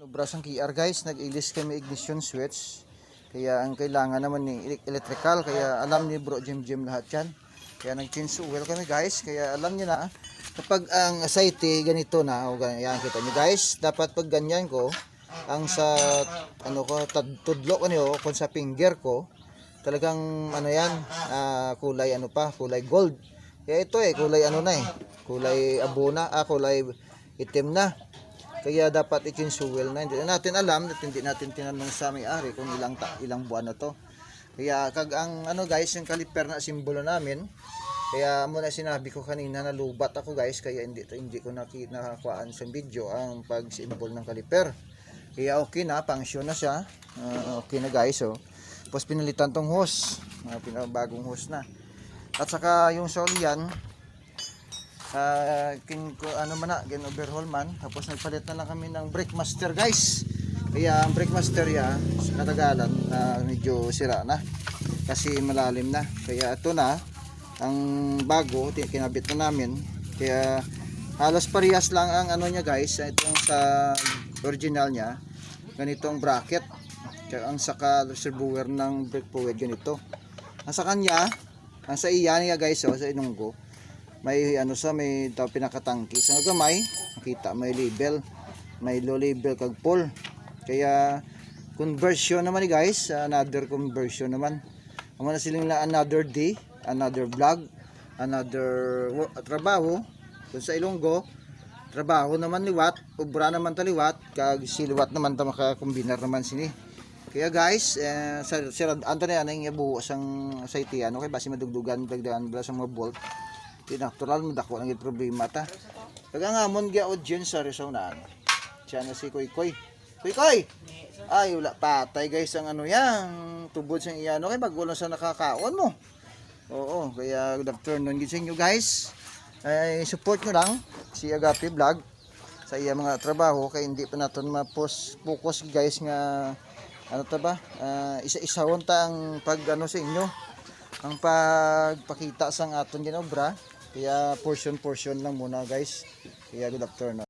Nubras ang KR guys, nag-ilis kami ignition switch. Kaya ang kailangan naman ni elec- electrical, kaya alam ni Bro Jim Jim lahat yan. Kaya nag-change oil kami guys, kaya alam niyo na kapag ang aceite ganito na, o ganyan kita niyo guys, dapat pag ganyan ko, ang sa ano ko, tudlo ko niyo, kung sa finger ko, talagang ano yan, ah, kulay ano pa, kulay gold. Kaya ito eh, kulay ano na eh, kulay abuna, ah, kulay itim na. Kaya dapat i-chinsuel na. Hindi na natin alam at hindi natin tinanong sa may-ari kung ilang ta- ilang buwan na to. Kaya kag ang ano guys, yung kaliper na simbolo namin. Kaya mo na sinabi ko kanina na lubat ako guys, kaya hindi hindi ko naki, nakakuhaan sa video ang pag-simbol ng kaliper. Kaya okay na, function na siya. Ah, okay na guys, oh. Tapos pinalitan tong hose, mga pinabagong hose na. At saka yung solyan, Ah, kin ko ano man na, gin overhaul man. Tapos nagpalit na lang kami ng brake master, guys. Kaya ang brake master ya, sa katagalan, ah, medyo sira na. Kasi malalim na. Kaya ito na, ang bago, kinabit na namin. Kaya halos parehas lang ang ano niya, guys. Itong sa original niya, ganitong bracket. Kaya ang saka reservoir ng brake fluid ganito. Ang sa kanya, ang sa iya niya guys, oh, sa inunggo, may ano sa may taw pinakatangki. Sa gamay nakita may label. May low label kag full kaya conversion naman ni guys another conversion naman. Amo na siling la another day another vlog another trabaho. Kung sa Ilonggo trabaho naman liwat ubra naman taliwat kag siliwat naman ta makakombinar naman sini. Kaya guys, eh, sa sira anto na yan ang ibuhos ang sa ano kay basi madugdugan dagdagan bala sa mga bolt di natural mo dako yung problema ta. Pag ang amon gyud dyan sa Rizona siya na si Koy Koy. Koy Koy! Ay wala patay guys ang ano yan. Tubod sa iyano kay bago lang sa nakakaon mo. Oo kaya good afternoon gid sa inyo guys. Ay support nyo lang si Agape Vlog sa iya mga trabaho kay hindi pa naton ma-post focus guys nga ano ta ba? Ah, isa-isawon ta ang pag ano sa inyo. Ang pagpakita sa aton ginobra kaya portion portion lang muna guys. Kaya good afternoon